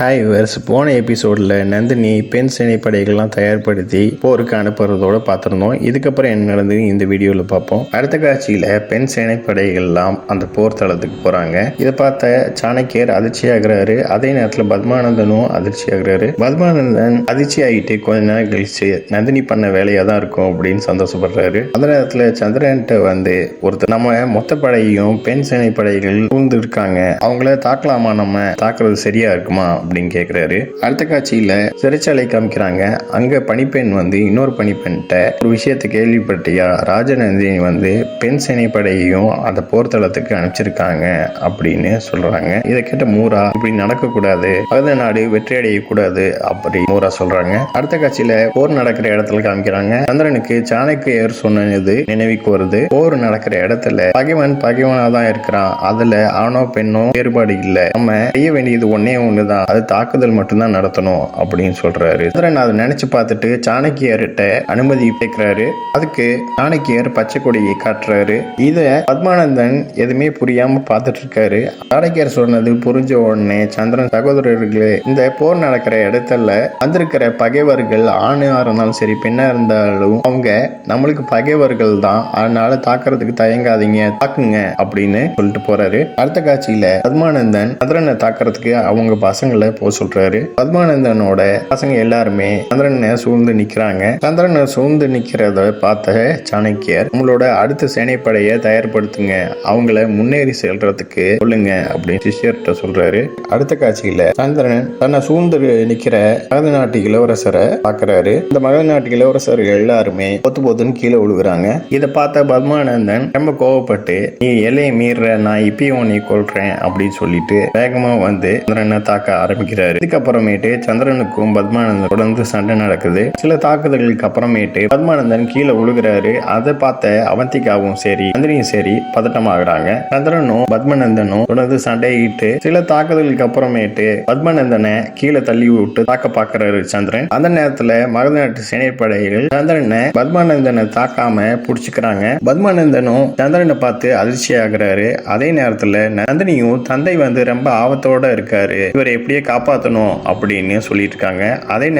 Hi verse போன எபிசோடில் நந்தினி பெண் சேனைப்படைகள்லாம் தயார்படுத்தி போருக்கு அனுப்புறதோட பார்த்துருந்தோம். இதுக்கப்புறம் என்ன நடந்தது இந்த வீடியோவில் பார்ப்போம். அடுத்த காட்சியில் பெண் சேனைப்படைகள்லாம் அந்த போர் தளத்துக்கு போகிறாங்க இதை பார்த்த சாணக்கியர் அதிர்ச்சியாகிறாரு. அதே நேரத்தில் பத்மானந்தனும் அதிர்ச்சியாகிறாரு. பத்மானந்தன் அதிர்ச்சி ஆகிட்டு கொஞ்ச நேரம் கழிச்சு நந்தினி பண்ண வேலையாக தான் இருக்கும் அப்படின்னு சந்தோஷப்படுறாரு. அந்த நேரத்தில் சந்திரன்ட்ட வந்து ஒருத்தர் நம்ம மொத்த படையையும் பெண் சேனைப்படைகள் சூழ்ந்து இருக்காங்க. அவங்கள தாக்கலாமா? நம்ம தாக்குறது சரியா இருக்குமா? அப்படின்னு கேட்குறாரு அடுத்த காட்சியில சிறைச்சாலை காமிக்கிறாங்க. அங்க பணிப்பெண் வந்து இன்னொரு பணிப்பெண்கிட்ட ஒரு விஷயத்தை கேள்விப்பட்டியா? ராஜநந்தினி வந்து பெண் சேனைப்படையையும் அந்த போர்த்தளத்துக்கு அனுப்பிச்சிருக்காங்க அப்படின்னு சொல்றாங்க. இதை கேட்ட மூரா இப்படி நடக்கக்கூடாது. பகத நாடு வெற்றி அடையக்கூடாது அப்படி மூரா சொல்றாங்க. அடுத்த காட்சியில போர் நடக்கிற இடத்துல காமிக்கிறாங்க. சந்திரனுக்கு சாணக்கியர் சொன்னது நினைவுக்கு வருது. போர் நடக்கிற இடத்துல பகைவன் பகைவனாக தான் இருக்கிறான். அதுல ஆணோ பெண்ணோ வேறுபாடு இல்லை. நம்ம செய்ய வேண்டியது ஒன்னே ஒண்ணுதான். அது தாக்குதல் மட்டும்தான் நடத்தணும் அப்படின்னு சொல்றாரு. சந்திரன் அதை நினைச்சு பார்த்துட்டு சாணக்கியர்கிட்ட அனுமதி கேட்கிறாரு அதுக்கு சாணக்கியர் பச்சை கொடியை காட்டுறாரு. இத பத்மானந்தன் எதுவுமே புரியாம பார்த்துட்டு இருக்காரு. சாணக்கியர் சொன்னது புரிஞ்ச உடனே சந்திரன் சகோதரர்களே இந்த போர் நடக்கிற இடத்துல வந்திருக்கிற பகைவர்கள் ஆணா இருந்தாலும் சரி பெண்ணா இருந்தாலும் அவங்க நம்மளுக்கு பகைவர்கள் தான். அதனால தாக்குறதுக்கு தயங்காதீங்க தாக்குங்க அப்படின்னு சொல்லிட்டு போறாரு. அடுத்த காட்சியில பத்மானந்தன் சந்திரனை தாக்குறதுக்கு அவங்க பசங்களை போக சொல்றாரு. பத்மானந்தனோட பசங்க எல்லாருமே சந்திரனை சூழ்ந்து நிக்கிறாங்க. சந்திரனை சூழ்ந்து நிக்கிறத பார்த்த சாணக்கியர் உங்களோட அடுத்த சேனைப்படையை தயார்படுத்துங்க. அவங்கள முன்னேறி செல்றதுக்கு சொல்லுங்க அப்படின்னு சிஷ்யர்கிட்ட சொல்றாரு. அடுத்த காட்சியில சந்திரன் தன்னை சூழ்ந்து நிக்கிற மகத நாட்டு இளவரசரை பாக்குறாரு இந்த மகத நாட்டு இளவரசர் எல்லாருமே பொத்து பொத்துன்னு கீழே விழுகுறாங்க. இதை பார்த்த பத்மானந்தன் ரொம்ப கோவப்பட்டு நீ எல்லையை மீற நான் இப்பயும் உன்னை கொள்றேன் அப்படின்னு சொல்லிட்டு வேகமா வந்து சந்திரனை தாக்க ஆரம்பிக்கிறாரு. இதுக்கப்புறமேட்டு சந்திரனுக்கும் பத்மானந்தன் தொடர்ந்து சண்டை நடக்குது. சில தாக்குதல்களுக்கு அப்புறமேட்டு பத்மானந்தன் கீழே விழுகிறாரு. அதை பார்த்த அவந்திகாவும் சரி நந்தினியும் சரி பதட்டமாகறாங்க. சந்திரனும் பத்மநந்தனும் தொடர்ந்து சண்டையிட்டு சில தாக்குதலுக்கு அப்புறமேட்டு பத்மநந்தனை கீழே தள்ளி விட்டு தாக்க பாக்குறாரு சந்திரன். அந்த நேரத்துல மகத நாட்டு சேனைப்படைகள் சந்திரனை பத்மானந்தனை தாக்காம புடிச்சுக்கிறாங்க. பத்மானந்தனும் சந்திரனை பார்த்து அதிர்ச்சி ஆகுறாரு அதே நேரத்துல நந்தினியும் தந்தை வந்து ரொம்ப ஆபத்தோட இருக்காரு. இவர் எப்படியே காப்பாற்றணும் அப்படின்னு சொல்லிட்டு இருக்காங்க அதே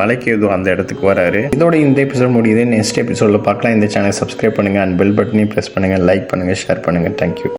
மலைக்கு ஏதோ அந்த இடத்துக்கு வராரு. இதோட இந்த எபிசோட் முடியுது. நெக்ஸ்ட் எபிசோடில் பார்க்கலாம். இந்த சேனல் சப்ஸ்கிரைப் பண்ணுங்கள் அண்ட் பெல் பட்டனையும் ப்ரெஸ் பண்ணுங்கள் லைக் பண்ணுங்கள் ஷேர் பண்ணுங்க. Thank you